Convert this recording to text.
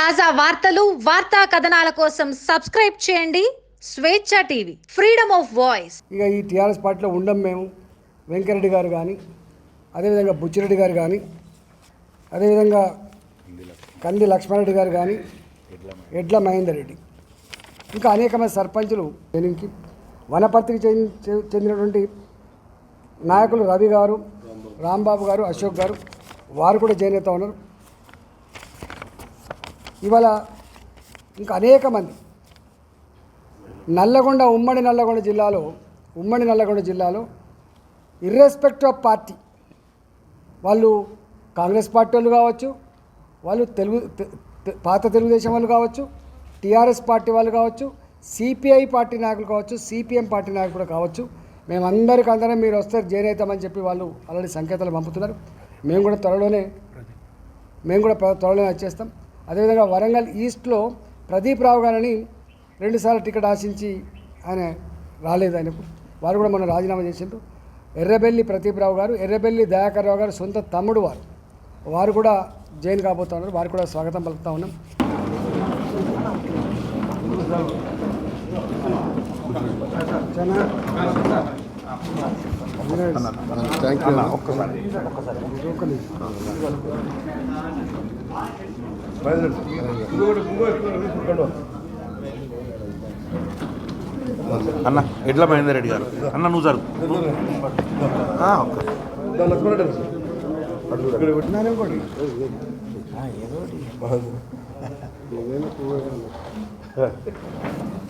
తాజా వార్తలు వార్తా కథనాల కోసం సబ్స్క్రైబ్ చేయండి. స్వేచ్ఛ టీవీ ఫ్రీడమ్ ఆఫ్ వాయిస్. ఇక ఈ టీఆర్ఎస్ పార్టీలో ఉండం మేము వెంకరెడ్డి గారు కానీ అదేవిధంగా బుచ్చిరెడ్డి గారు కానీ అదేవిధంగా కంది లక్ష్మారెడ్డి గారు కానీ ఎడ్ల మహేందర్ రెడ్డి. ఇంకా అనేకమైన సర్పంచులు దీనికి వనపర్తికి చెంది- చె- చెందినటువంటి నాయకులు రవి గారు రాంబాబు గారు అశోక్ గారు వారు కూడా జాయిన్ అవుతా ఉన్నారు. ఇవాళ ఇంకా అనేక మంది నల్లగొండ ఉమ్మడి నల్లగొండ జిల్లాలో ఉమ్మడి నల్లగొండ జిల్లాలో ఇర్రెస్పెక్ట్ ఆఫ్ పార్టీ వాళ్ళు కాంగ్రెస్ పార్టీ వాళ్ళు కావచ్చు వాళ్ళు తెలుగు పాత తెలుగుదేశం వాళ్ళు కావచ్చు టీఆర్ఎస్ పార్టీ వాళ్ళు కావచ్చు సిపిఐ పార్టీ నాయకులు కావచ్చు సిపిఎం పార్టీ నాయకులు కావచ్చు మేమందరికీ అందరం మీరు వస్తే జైన్ అవుతామని చెప్పి వాళ్ళు ఆల్రెడీ సంకేతాలు పంపుతున్నారు. మేము కూడా త్వరలోనే మేము కూడా త్వరలోనే వచ్చేస్తాం. అదేవిధంగా వరంగల్ ఈస్ట్లో ప్రదీప్ రావు గారని రెండుసార్లు టికెట్ ఆశించి ఆయన రాలేదు ఆయనకు వారు కూడా మొన్న రాజీనామా చేసిండ్రు. ఎర్రబెల్లి ప్రదీప్ రావు గారు ఎర్రబెల్లి దయాకర్ రావు గారు సొంత తమ్ముడు వారు. వారు కూడా జైన్ కాబోతా ఉన్నారు. వారు కూడా స్వాగతం పలుకుతా ఉన్నాం. థ్యాంక్ యూ అన్న ఎడ్ల మహేందర్ రెడ్డి గారు. అన్న నువ్వు జరుగు. ఆ,